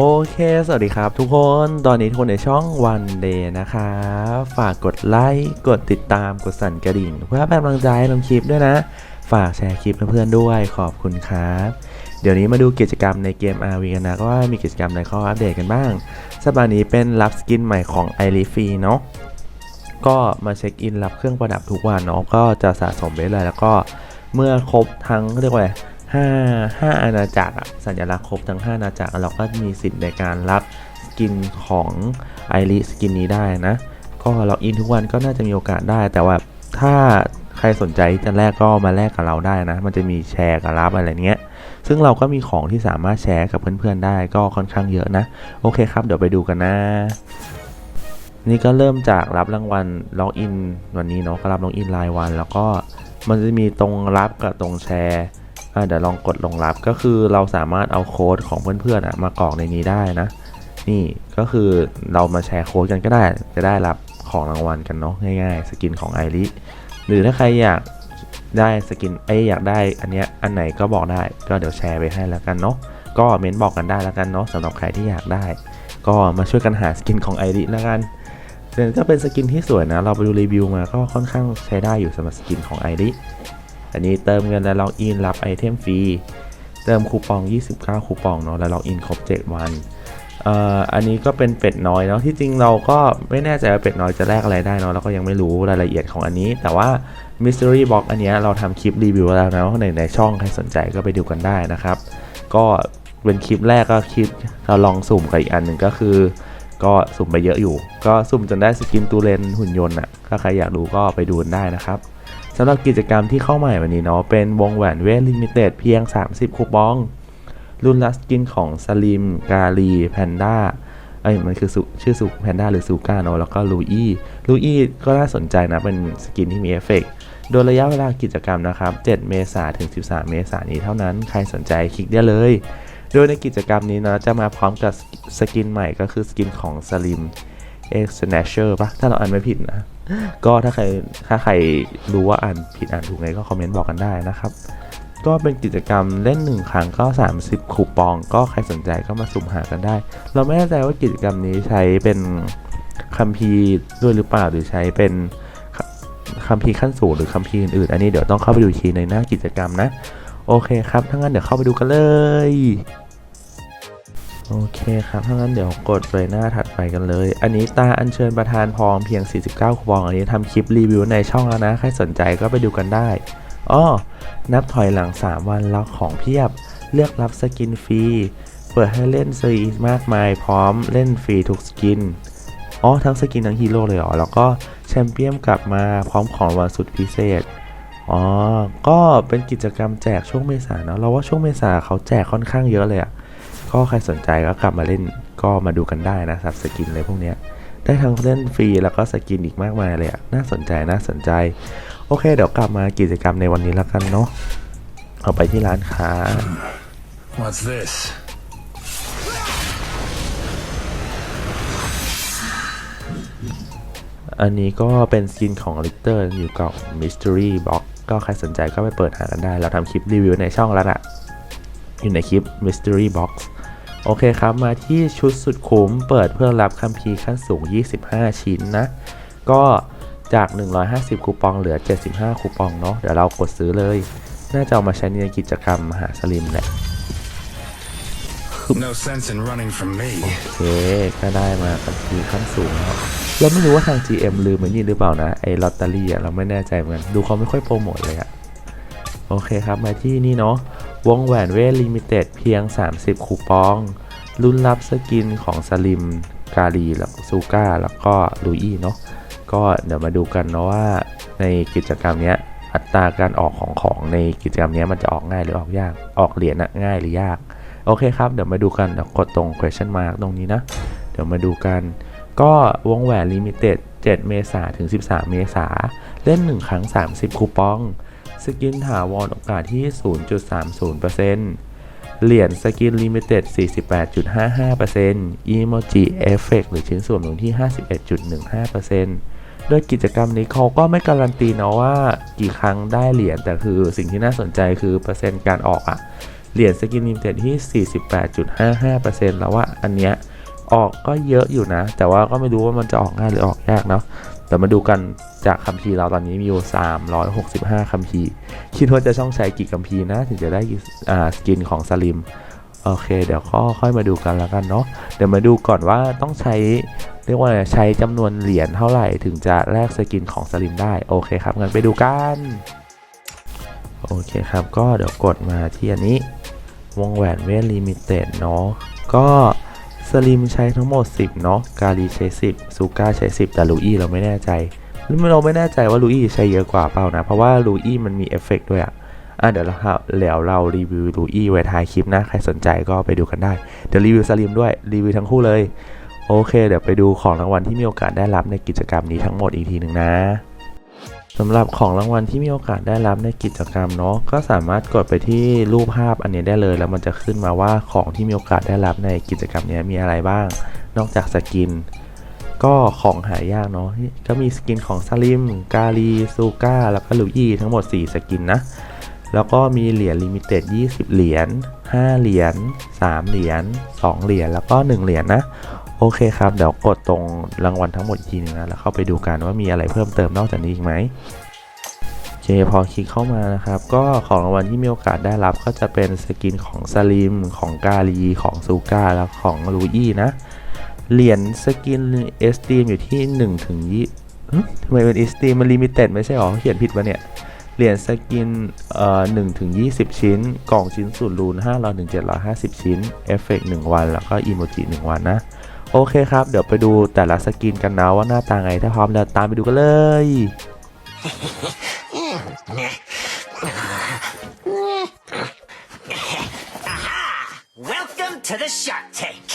โอเค สวัสดีครับทุกคน ตอนนี้ทุกคนในช่อง One Day นะครับฝากกดไลค์ กดติดตาม กดสั่นกระดิ่ง เพื่อเป็นกำลังใจให้คลิปด้วยนะ ฝากแชร์คลิปเพื่อนๆด้วยขอบคุณครับ เดี๋ยวนี้มาดูกิจกรรมในเกม RV กันนะ ก็ว่ามีกิจกรรมอะไรเข้าอัปเดตกันบ้าง สัปดาห์นี้เป็นรับสกินใหม่ของ i r i f r e เนาะ ก็มาเช็คอินรับเครื่องประดับทุกวันเนาะ ก็จะสะสมไปเลยแล้วก็เมื่อครบทั้งเรียกว่า อะไรห้าห้าอาณาจักรสัญลักษณ์ครบทั้ง 5 อาณาจักรเราก็มีสิทธิ์ในการรับสกินของไอริสกินนี้ได้นะ ก็ล็อกอินทุกวันก็น่าจะมีโอกาสได้ แต่ว่าถ้าใครสนใจจะแลกก็มาแลกกับเราได้นะ มันจะมีแชร์กับรับอะไรเงี้ย ซึ่งเราก็มีของที่สามารถแชร์กับเพื่อนๆได้ก็ค่อนข้างเยอะนะ โอเคครับ เดี๋ยวไปดูกันนะนี่ก็เริ่มจากรับรางวัลล็อกอินวันนี้เนาะก็รับล็อกอินรายวัน แล้วก็มันจะมีตรงรับกับตรงแชร์ เดี๋ยวลองกดลงรับก็คือเราสามารถเอาโค้ดของเพื่อนๆมากรอกในนี้ได้นะ นี่ก็คือเรามาแชร์โค้ดกันก็ได้ จะได้รับของรางวัลกันเนาะง่ายๆ สกินของไอริหรือถ้าใครอยากได้สกินไออยากได้อันเนี้ยอันไหนก็บอกได้ก็เดี๋ยวแชร์ไปให้แล้วกันเนาะก็เม้นบอกกันได้แล้วกันเนาะสำหรับใครที่อยากได้ ก็มาช่วยกันหาสกินของไอริแล้วกันเนี่ยก็เป็นสกินที่สวยนะ เราไปดูรีวิวมาก็ค่อนข้างใช้ได้อยู่สำหรับสกินของไอริ อันนี้เติมเงินและล็อกอินรับไอเทมฟรี เติมคูปอง 29 คูปองเนาะ แล้วล็อกอินครบ 7 วันอันนี้ก็เป็นเป็ดน้อยเนาะที่จริงเราก็ไม่แน่ใจว่าเป็ดน้อยจะแลกอะไรได้เนาะเราก็ยังไม่รู้รายละเอียดของอันนี้ แต่ว่า Mystery Box อันนี้เราทำคลิปรีวิวแล้วนะในในช่องใครสนใจก็ไปดูกันได้นะครับ ก็เป็นคลิปแรกก็คลิปเราลองสุ่มกับอีกอันหนึ่งก็คือ ก็สุ่มไปเยอะอยู่ ก็สุ่มจนได้สกินตูเลนหุ่นยนต์อะถ้าใครอยากดูก็ไปดูกันได้นะครับ สำหรับกิจกรรมที่เข้าใหม่วันนี้เนาะเป็นวงแหวนเวทลิมิเต็ดเพียง 30 คูปอง รุ่นลัสกินของสลิมกาลีแพนด้าเอ้ยมันคือชื่อสุแพนด้าหรือซูก้าเนาะแล้วก็ลูอี้ลูอี้ก็น่าสนใจนะเป็นสกินที่มีเอฟเฟกต์โดยระยะเวลากิจกรรมนะครับ 7 เมษายนถึง 13 เมษายนนี้เท่านั้น ใครสนใจคลิกได้เลย โดยในกิจกรรมนี้นะจะมาพร้อมกับสกินใหม่ก็คือสกินของ Slim X Snatcher ปะถ้าเราอ่านไม่ผิดนะ ก็ถ้าใครถ้าใครรู้ว่าอ่านผิดอ่านถูกไงก็คอมเมนต์บอกกันได้นะครับ ก็เป็นกิจกรรมเล่น1ครั้งก็ 30 คูปอง ก็ใครสนใจก็มาสุ่มหากันได้ เราไม่แน่ใจว่ากิจกรรมนี้ใช้เป็นคัมภีร์ด้วยหรือเปล่าหรือใช้เป็นคัมภีร์ขั้นสูงหรือคัมภีร์อื่นๆ อันนี้เดี๋ยวต้องเข้าไปดูทีในหน้ากิจกรรมนะ โอเคครับ ถ้างั้นเดี๋ยวเข้าไปดูกันเลย โอเคครับ ถ้างั้นเดี๋ยวกดไปหน้าถัดไปกันเลย อันนี้ตาอัญเชิญประธานพรเพียง 49คูปอง อันนี้ทำคลิปรีวิวในช่องแล้วนะ ใครสนใจก็ไปดูกันได้อ้อนับถอยหลัง 3 วันล็อกของเพียบ เลือกรับสกินฟรี เปิดให้เล่นซีรีส์มากมายพร้อมเล่นฟรีทุกสกิน อ๋อ ทั้งสกินทั้งฮีโร่เลยเหรอ แล้วก็แชมเปี้ยนกลับมาพร้อมของวันสุดพิเศษอ๋อ ก็เป็นกิจกรรมแจกช่วงเมษาเนอะเราว่าช่วงเมษาเขาแจกค่อนข้างเยอะเลยอะ ก็ใครสนใจก็กลับมาเล่นก็มาดูกันได้นะสับสกินอะไรพวกเนี้ยได้ทั้งเล่นฟรีแล้วก็สกินอีกมากมายเลยอะ่ะน่าสนใจน่าสนใจ โอเค เดี๋ยวกลับมากิจกรรมในวันนี้แล้วกันเนาะเอาไปที่ร้านค้า What's this? อันนี้ก็เป็นสกินของ l i เตอร์อยู่กับ Mystery Box ก็ใครสนใจก็ไปเปิดหากันได้ เราทำคลิปรีวิวในช่องแล้วอะอยู่ในคลิป Mystery Box โอเคครับ มาที่ชุดสุดคุ้มเปิดเพื่อรับคัมภีร์ขั้นสูง 25 ชิ้นนะ ก็จาก 150 คูปองเหลือ 75 คูปองเนาะเดี๋ยวเรากดซื้อเลย น่าจะเอามาใช้ในกิจกรรมมหาสลิมแหละ No sense in running from me. โอเคก็ได้มาคัมภีร์ขั้นสูงแล้วเราไม่รู้ว่าทาง GM ลืมเหมือนนี่หรือเปล่านะ ไอ้ลอตเตอรี่อะเราไม่แน่ใจเหมือนกัน ดูเขาไม่ค่อยโปรโมทเลยอะโอเคครับมาที่นี่เนาะ วงแหวนเวทลิมิเต็ดเพียง 30 คูปอง รุ่นรับสกินของสลิม กาลีแล้วซูก้า แล้วก็ลูอี้เนาะ ก็เดี๋ยวมาดูกันนะว่าในกิจกรรมนี้อัตราการออกของของในกิจกรรมนี้มันจะออกง่ายหรือออกยาก ออกเหรียญอะง่ายหรือยาก โอเคครับ เดี๋ยวมาดูกัน เดี๋ยวกดตรง question mark ตรงนี้นะ เดี๋ยวมาดูกัน ก็วงแหวน limited 7เมษาถึง 13 เมษาเล่น 1 ครั้ง 30 คูปอง สกินถาวรโอกาสที่ 0.30%เหรียญสกิน limited 48.55%อีโมจิเอฟเฟกหรือชิ้นส่วนหนุนที่ 51.15%โดยกิจกรรมนี้เขาก็ไม่การันตีนะว่ากี่ครั้งได้เหรียญแต่คือสิ่งที่น่าสนใจคือเปอร์เซ็นต์การออกอะเหรียญสกินลิมิเต็ดที่ 48.55%แล้วว่าอันเนี้ยออกก็เยอะอยู่นะ แต่ว่าก็ไม่รู้ว่ามันจะออกง่ายหรือออกยากเนาะ แต่มาดูกันจากคัมภีร์เราตอนนี้มีอยู่ 365 คัมภีร์ คิดว่าจะต้องใช้กี่คัมภีร์นะ ถึงจะได้สกินของสลิม โอเค เดี๋ยวก็ค่อยมาดูกันแล้วกันเนาะ เดี๋ยวมาดูก่อนว่าต้องใช้เรียกว่าใช้จำนวนเหรียญเท่าไหร่ถึงจะแลกสกินของสลิมได้ โอเคครับงั้นไปดูกัน โอเคครับ ก็เดี๋ยวกดมาที่อันนี้ วงแหวนเวทลิมิเต็ดเนาะ ก็ สลิมใช้ทั้งหมด 10 เนาะ กาลีใช้ 10 ซูก้าใช้ 10 แต่ลูอี้เราไม่แน่ใจเราไม่แน่ใจว่าลูอี้ใช้เยอะกว่าเปล่านะ เพราะว่าลูอี้มันมีเอฟเฟกด้วยอะอะเดี๋ยวเราแล้วเรารีวิวลูอี้ไว้ท้ายคลิปนะ ใครสนใจก็ไปดูกันได้ เดี๋ยวรีวิวสลิมด้วย รีวิวทั้งคู่เลย โอเค เดี๋ยวไปดูของรางวัลที่มีโอกาสได้รับในกิจกรรมนี้ทั้งหมดอีกทีหนึ่งนะ สำหรับของรางวัลที่มีโอกาสได้รับในกิจกรรมเนาะก็สามารถกดไปที่รูปภาพอันนี้ได้เลย แล้วมันจะขึ้นมาว่าของที่มีโอกาสได้รับในกิจกรรมนี้มีอะไรบ้าง นอกจากสกิน ก็ของหายากเนาะก็มีสกินของซาลิม กาลีซูก้าแล้วก็ลูอี้ทั้งหมด 4 สกินนะแล้วก็มีเหรียญลิมิเต็ด20 เหรียญ 5 เหรียญ 3 เหรียญ 2 เหรียญ แล้วก็ 1 เหรียญนะ โอเคครับ เดี๋ยวกดตรงรางวัลทั้งหมดอีกทีนึงนะ แล้วเข้าไปดูกันว่ามีอะไรเพิ่มเติมนอกจากนี้อีกไหมโอเคพอคลิกเข้ามานะครับ ก็ของรางวัลที่มีโอกาสได้รับก็จะเป็นสกินของสลิม ของกาลี ของซูก้า แล้วของลูอี้นะ เหรียญสกินเอสตีมอยู่ที่1ถึง20หึทำไมเป็นเอสตีมมันลิมิเต็ดไม่ใช่หรอ เขียนผิดปะเนี่ยเหรียญสกินเอ่อ1ถึง20ชิ้น กล่องชิ้นส่วนรูน500ถึง750ชิ้น เอฟเฟกต์1วัน แล้วก็อีโมจิ1วันนะ โอเคครับ เดี๋ยวไปดูแต่ละสกินกันนะว่าหน้าตาไงถ้าพร้อมแล้วตามไปดูกันเลย Welcome to the Shark Tank.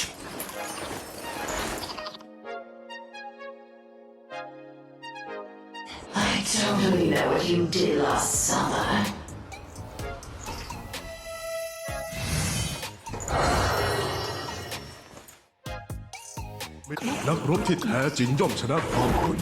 นักรบที่แท้จริงย่อมชนะความคุณ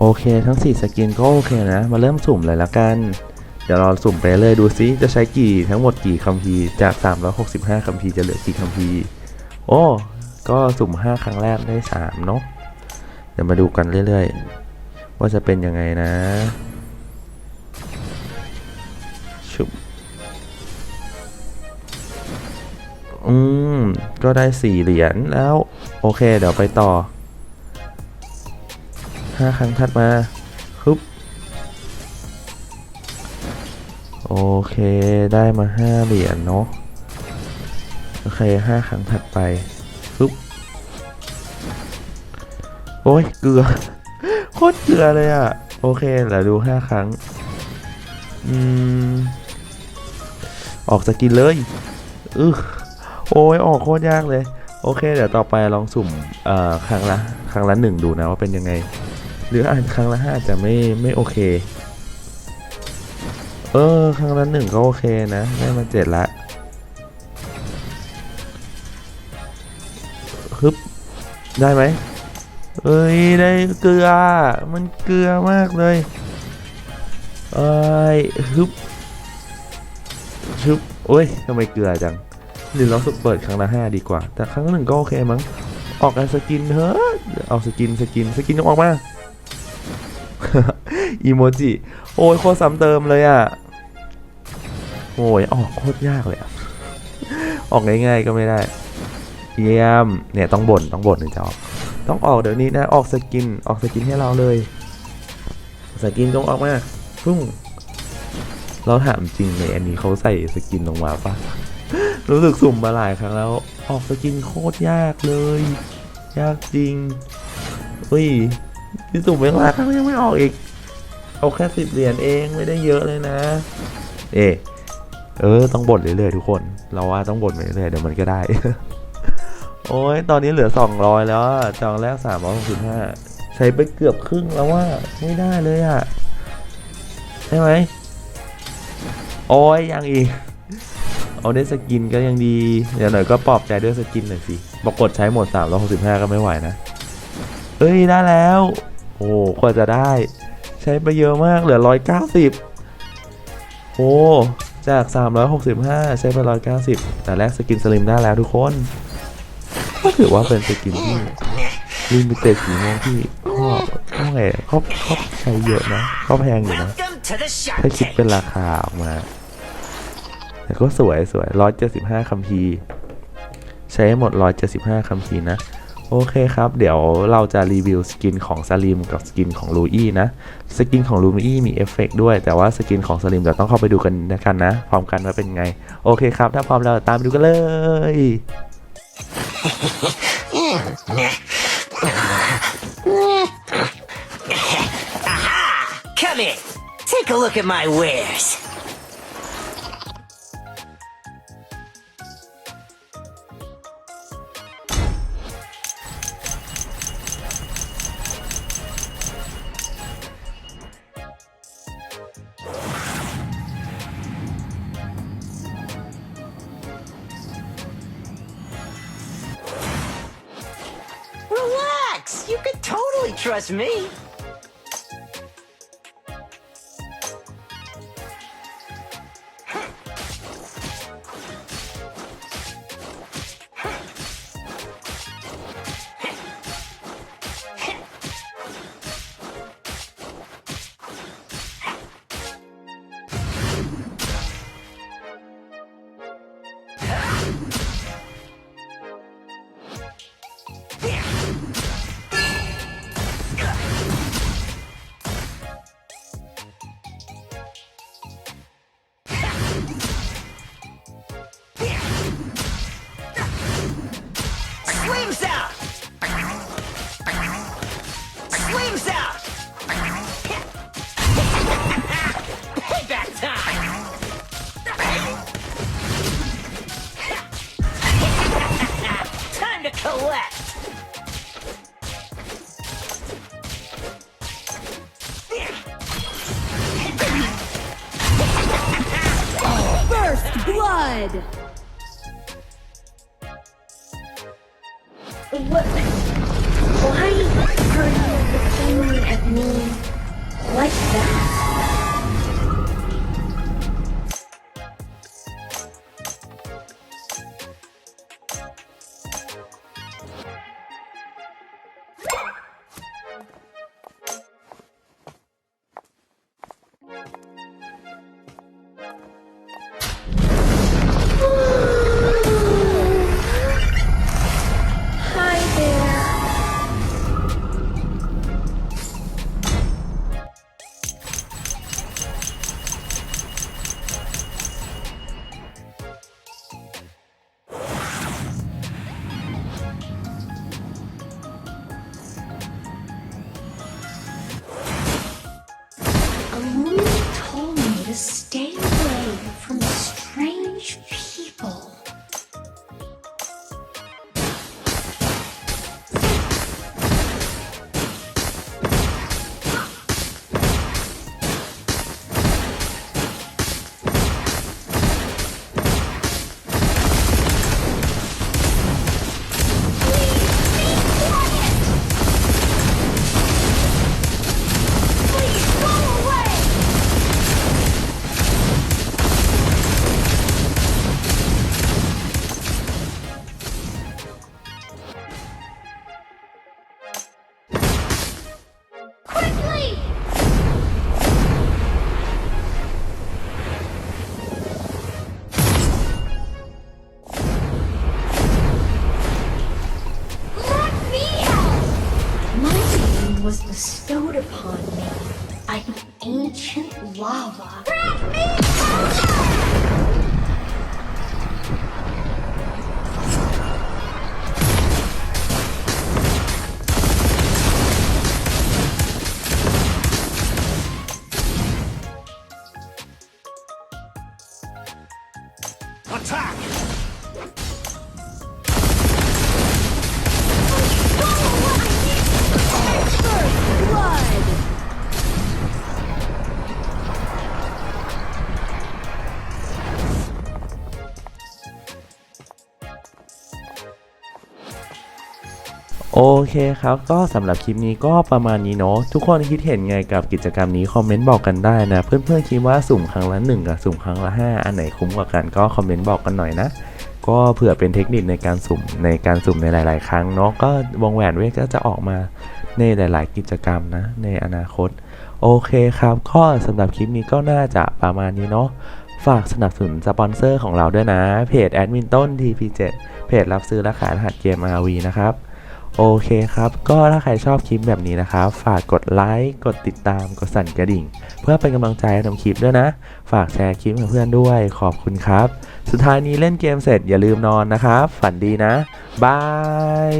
โอเคทั้ง 4 สกินก็โอเคนะ มาเริ่มสุ่มเลยละกัน เดี๋ยวเราสุ่มไปเลยดูซิจะใช้กี่ทั้งหมดกี่คัมภีร์จาก 365 คัมภีร์จะเหลือกี่คัมภีร์โอ้ก็สุ่ม 5 ครั้งแรกได้ 3 เนาะเดี๋ยวมาดูกันเรื่อยๆ ว่าจะเป็นยังไงนะชุบอืม ก็ได้ 4 เหรียญแล้ว โอเค เดี๋ยวไปต่อ ห้าครั้งถัดมาฮึบโอเคได้มาห้าเหรียญเนาะโอเคห้าครั้งถัดไปฮึบโอ้ยเกลือโคตรเกลือเลยอะ่ะโอเคเดี๋ยวดูห้าครั้งอืมออกสกินเลยอึโอ้ยออกโคตรยากเลย โอเค เดี๋ยวต่อไปลองสุ่มเอ่อครั้งละครั้งละหนึ่งดูนะว่าเป็นยังไง หรืออ่านครั้งละห้าจะไม่ไม่โอเค เออ ครั้งละหนึ่งก็โอเคนะ ได้มาเจ็ดละฮึบได้ไหมเอ้ย ได้เกลือ มันเกลือมากเลย เอ้ยฮึบชุบโอ้ยทำไมเกลือจัง หรือเราเปิดครั้งละห้าดีกว่า แต่ครั้งละหนึ่งก็โอเคมั้ง ออกกันสกินเถอะออกสกินสกินสกินต้องออกมา อีโมจิ โอ้ยโคตรซ้ำเติมเลยอะ่ะ โอ้ยออกโคตรยากเลยอะออกง่ายๆก็ไม่ได้ เยี่ยม เนี่ยต้องบ่นต้องบ่นถึงจะออก ต้องออกเดี๋ยวนี้นะ ออกสกิน ออกสกินให้เราเลย สกินจงออกมาพุ่ง เราถามจริงเลยอันนี้เขาใส่สกินลงมาปะรู้สึกสุ่มมาหลายครั้งแล้ว ออกสกินโคตรยากเลย ยากจริง อุ้ย ที่สุ่มไปหลายครั้งยังไม่ออกอีก เอาแค่สิบเหรียญเองไม่ได้เยอะเลยนะ เอเออ ต้องบ่นเรื่อยๆทุกคน เราว่าต้องบ่นเรื่อยๆเดี๋ยวมันก็ได้ โอ้ยตอนนี้เหลือ200แล้วจองแรก365ใช้ไปเกือบครึ่งแล้วว่าไม่ได้เลยอะใช่ไหมโอ้ยยังอีกเอาได้สกินก็ยังดีเดี๋ยวหน่อยก็ปลอบใจด้วยสกินหน่อยสิบอกกดใช้หมด365 ก็ไม่ไหวนะ เอ้ยได้แล้ว โอ้กว่าจะได้ ใช้ไปเยอะมากเหลือ 190 โอ้จาก 365 ใช้ไป 190 แต่แรกสกินสลิมได้แล้วทุกคน ก็ถือว่าเป็นสกินที่ลิมิเต็ดสีม่วงที่ก็ก็ไงเขาเขาใช้เยอะนะเขาแพงอยู่นะถ้าคิดเป็นราคาออกมาแต่ก็สวยสวยร้อยเจ็ดสิบห้าคัมภีร์ใช้หมดร้อยเจ็ดสิบห้าคัมภีร์นะ โอเคครับ เดี๋ยวเราจะรีวิวสกินของซาลิมกับสกินของลูอี้นะ สกินของลูอี้มีเอฟเฟกด้วย แต่ว่าสกินของซาลิมเดี๋ยวต้องเข้าไปดูกันนะกันนะ พร้อมกันว่าเป็นไง โอเคครับ ถ้าพร้อมแล้วตามไปดูกันเลย Come in. Take a look at my wares. Trust me. was bestowed upon me by ancient lava. โอเคครับ ก็สำหรับคลิปนี้ก็ประมาณนี้เนาะทุกคนคิดเห็นไงกับกิจกรรมนี้คอมเมนต์บอกกันได้นะ เพื่อนๆคิดว่าสุ่มครั้งละ 1 กับสุ่มครั้งละ 5 อันไหนคุ้มกว่ากันก็คอมเมนต์บอกกันหน่อยนะ ก็เผื่อเป็นเทคนิคในการสุ่มในการสุ่มในหลาย ๆ ครั้งเนาะก็วงแหวนเวทก็จะออกมาในหลาย ๆ กิจกรรมนะ ในอนาคต โอเคครับก็สำหรับคลิปนี้ก็น่าจะประมาณนี้เนาะฝากสนับสนุนสปอนเซอร์ของเราด้วยนะเพจแอดมินต้น TP7 เพจรับซื้อและขายรหัสเกม RV นะครับ โอเคครับ ก็ถ้าใครชอบคลิปแบบนี้นะครับ ฝากกดไลค์กดติดตามกดสั่นกระดิ่ง เพื่อเป็นกำลังใจให้ทำคลิปด้วยนะ ฝากแชร์คลิปกับเพื่อนด้วยขอบคุณครับ สุดท้ายนี้เล่นเกมเสร็จอย่าลืมนอนนะครับ ฝันดีนะบาย